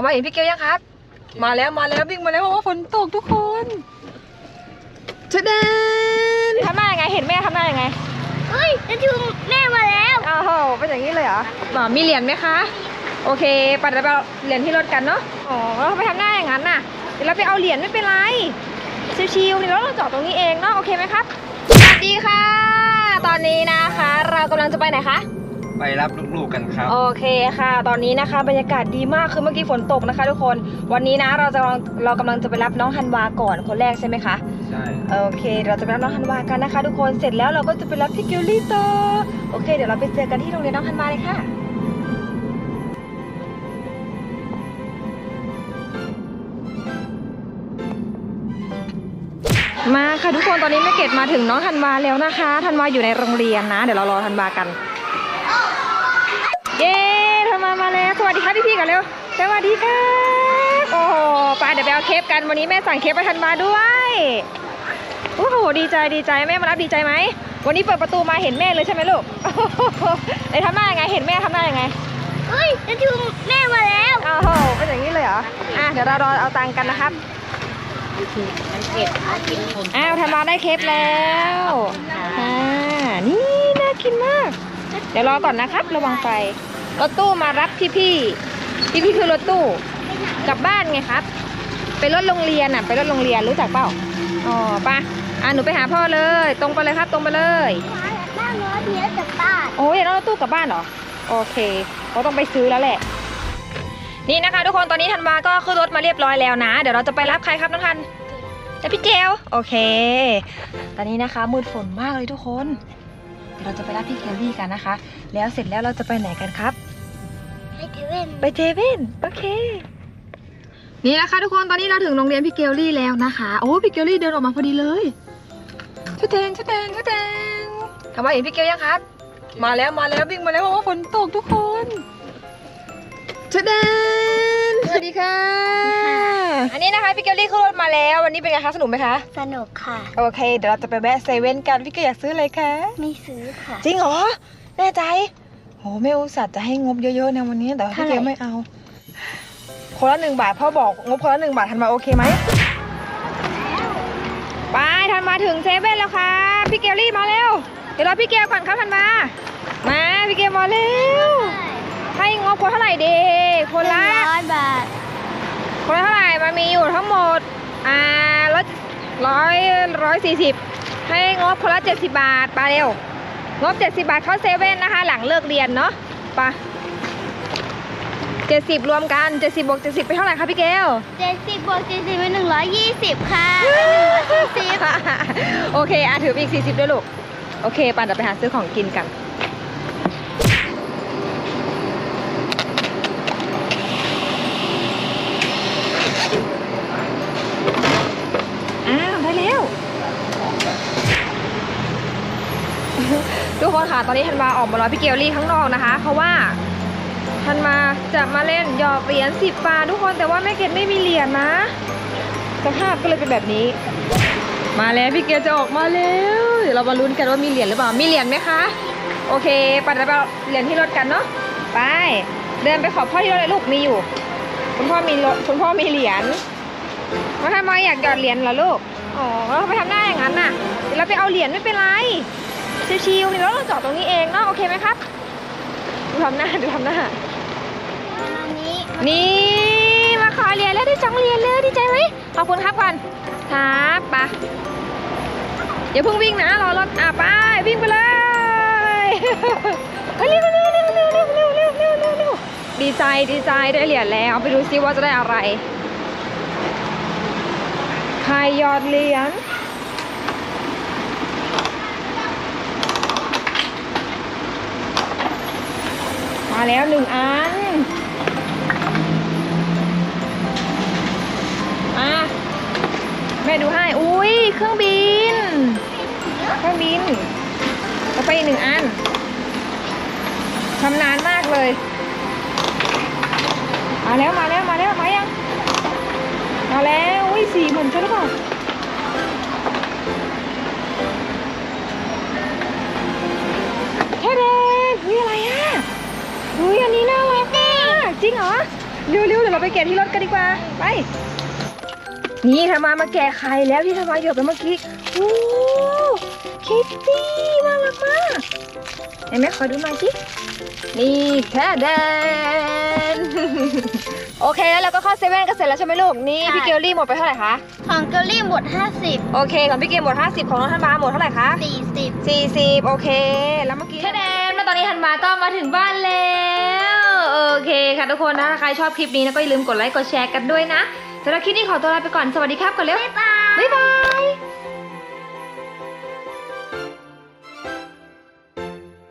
ทำไมเห็นพี่เกลยังครับ มาแล้วมาแล้ววิ่งมาแล้วเพราะว่าฝนตกทุกคนชะเดนทำหน้ายังไงเห็นแม่ทำหน้ายังไงเฮ้ยจะถึงแม่มาแล้วอ้าวโหเป็นอย่างนี้เลยเหรอหมอมีเหรียญไหมคะ โอเคปัดไปเอาเหรียญที่รถกันเนาะอ๋อแล้วไปทำหน้าอย่างนั้นน่ะเดี๋ยวเราไปเอาเหรียญไม่เป็นไรชิวๆเดี๋ยวเราจอดตรงนี้เองเนาะโอเคไหมครับสวัสดีค่ะ ตอนนี้นะคะ เรากำลังจะไปไหนคะ ไปรับลูกๆกันครับ โอเคค่ะ ตอนนี้นะคะบรรยากาศดีมากคือเมื่อกี้ฝนตกนะคะ ทุกคน วันนี้นะเราจะเรากำลังจะไปรับน้องฮันวาก่อนคนแรกใช่ไหมคะใช่โอเค เราจะไปรับน้องฮันวากันนะคะ ทุกคนเสร็จแล้วเราก็จะไปรับพี่เกลลี่ต่อโอเค เดี๋ยวเราไปเจอกันที่โรงเรียนน้องฮันวาเลยค่ะมาค่ะทุกคนตอนนี้แม่เกดมาถึงน้องธันวาแล้วนะคะธันวาอยู่ในโรงเรียนนะ เดี๋ยวเรารอธันวากัน เย้ธันวามาแล้ว สวัสดีค่ะพี่ๆกันเร็ว สวัสดีค่ะ โอ้โหไปเดี๋ยวไปเอาเคปกัน วันนี้แม่สั่งเคปไปธันวาด้วยโอ้โห ดีใจ ดีใจ แม่มารับดีใจไหม วันนี้เปิดประตูมาเห็นแม่เลยใช่ไหมลูกไอ้ทำหน้ายังไง เห็นแม่ทำหน้ายังไงเฮ้ยจะถึงแม่มาแล้วอ้าวโห เป็นอย่างนี้เลยเหรอ อะ เดี๋ยวเรารอเอาตังค์กันนะครับอ้าวธันวาได้เคปแล้ว อ่า นี่น่ากินมาก เดี๋ยวรอก่อนนะครับ ระวังไฟรถตู้มารับพี่พี่พี่พี่ๆคือรถตู้กลับบ้านไงครับ ไปรถโรงเรียนอะ ไปรถโรงเรียนรู้จักเปล่าอ๋อไปะอะหนูไปหาพ่อเลย ตรงไปเลยครับ ตรงไปเลยบ้านร้อยเดียวจากบ้านโอ้ยแล้วรถตู้กลับบ้านเหรอโอเคเราต้องไปซื้อแล้วแหละ นี่นะคะ ทุกคนตอนนี้ธันวาก็ขึ้นรถมาเรียบร้อยแล้วนะ เดี๋ยวเราจะไปรับใครครับน้องทันจะพี่เจลโอเค ตอนนี้นะคะมืดฝนมากเลยทุกคน เดี๋ยวเราจะไปรับพี่เคลลี่กันนะคะ แล้วเสร็จแล้วเราจะไปไหนกันครับ ไปเทเว่นไปเจเว่นโอเค นี่นะคะทุกคนตอนนี้เราถึงโรงเรียนพี่เกลลี่แล้วนะคะ โอ้พี่เกลลี่เดินออกมาพอดีเลยชุดแดงชุดแดงชุดแดงทำไมเห็นพี่เกลยังครับ มาแล้วมาแล้ววิ่งมาแล้วเพราะว่าฝนตกทุกคนชุดแดงส วัสดีค่ะ อันนี้นะคะพี่เกลลี่ขึ้นรถมาแล้ว วันนี้เป็นไงคะสนุกไหมคะ สนุกค่ะ โอเค เดี๋ยวเราจะไปแวะเซเว่นกันพี่เกลอยากซื้ออะไรคะไม่ซื้อค่ะ จริงเหรอ แน่ใจโหแม่อุตส่าห์จะให้งบเยอะๆในวันนี้แต่ว่าพี่เกลเท่าไหร่ไม่เอา คนละหนึ่งบาทพ่อบอกงบคนละหนึ่งบาททันมาโอเคไหมไปทันมาถึงเซเว่นแล้วค่ะพี่เกลลี่มาเร็วเดี๋ยวรอพี่เกลก่อนครับทันมา มาพี่เกลมาเร็ว ให้งบคนเท่าไหร่ดี คนละร้อยบาท คนละเท่าไหร่ มันมีอยู่ทั้งหมด อ่าร้อยร้อยร้อยสี่สิบให้งบคนละเจ็ดสิบบาทไปเร็ว งบเจ็ดสิบาทเข้าเซเว่นนะคะ หลังเลิกเรียนเนาะไปเจ็ดสิบรวมกันเจ็ดสิบบวกเจ็ดสิบเป็นเท่าไหร่คะพี่เกลเจ็ดสิบบวกเจ็ดสิบเป็นหนึ่งร้อยยี่สิบค่ะหนึ่งร้อยสี่สิบโอเคอะถือไปอีกสี่สิบด้วยลูก โอเคปันเดี๋ยวไปหาซื้อของกินกัน อ้าว ได้แล้ว ทุกคนค่ะตอนนี้ธันวาออกมารอพี่เกลลี่ข้างนอกนะคะ เพราะว่าธันมาจะมาเล่นหยอกเหรียญสิบบาททุกคนแต่ว่าแม่เกดไม่มีเหรียญนะสภาพก็เลยเป็นแบบนี้ มาแล้วพี่เกลจะออกมาแล้วเดี๋ยวเรามาลุ้นกันว่ามีเหรียญหรือเปล่ามีเหรียญไหมคะ โอเคปัดไปเอาเหรียญที่รถกันเนาะไปเดินไปขอพ่อที่รถเลยลูกมีอยู่ คุณพ่อมีรถคุณพ่อมีเหรียญมาทำไมอยากหยอดเหรียญเหรอลูกอ๋อแล้วไปทำหน้าอย่างนั้นน่ะเดี๋ยวเราไปเอาเหรียญไม่เป็นไร ชิวๆเดี๋ยวเราจอดตรงนี้เองเนาะโอเคไหมครับดูทำหน้าดูทำหน้าอันนี้นี่มาขอเหรียญแล้วได้สองเหรียญเลยดีใจไหมขอบคุณครับก่อนครับไปะอย่าเพิ่งวิ่งนะรอรถอะไปวิ่งไปเลยเฮ้ยเร็วเร็วเร็วเร็วเร็วเร็วเร็วเร็วเร็วเร็วดีใจดีใจได้เหรียญแล้วไปดูซิว่าจะได้อะไรใครหยอดเหรียญ มาแล้วหนึ่งอันอะแม่ดูให้ อุ้ยเครื่องบิน เครื่องบินเอาไปอีกหนึ่งอันชำนาญมากเลย มาแล้วมาแล้วมาแล้วมายัง มาแล้วอุ้ยสีเหมือนฉันหรือเปล่าแค่เด็ก อุ้ยอะไรอะอุ้ยอันนี้น่ารักมากจริงเหรอเร็วๆเดี๋ยวเราไปแกะที่รถกันดีกว่า ไป นี่ทามามาแกะไข่แล้วที่ทามาหยดไปเมื่อกี้โอ้คิตตี้น่ารักมากเห็นไหมขอดูหน่อยสินี่แค่แดนโอเคแล้วเราก็เข้าเซเว่นกันเสร็จแล้วใช่ไหมลูกนี่พี่เกลลี่หมดไปเท่าไหร่คะของเกลลี่หมด 50 โอเคของพี่เกลหมด 50 ของน้องธันวาหมดเท่าไหร่คะ40 40 โอเค แล้วเมื่อกี้แค่แดนแล้วตอ นนี้ธันวาก็มาถึงบ้านแล้วโอเคค่ะทุกคนนะถ้าใครชอบคลิปนี้นะก็อย่าลืมกดไลค์กดแชร์กันด้วยนะสำหรับคลิปนี้ขอตัวลาไปก่อนสวัสดีครับก่อนเร็วบ๊ายบายบ๊ายบาย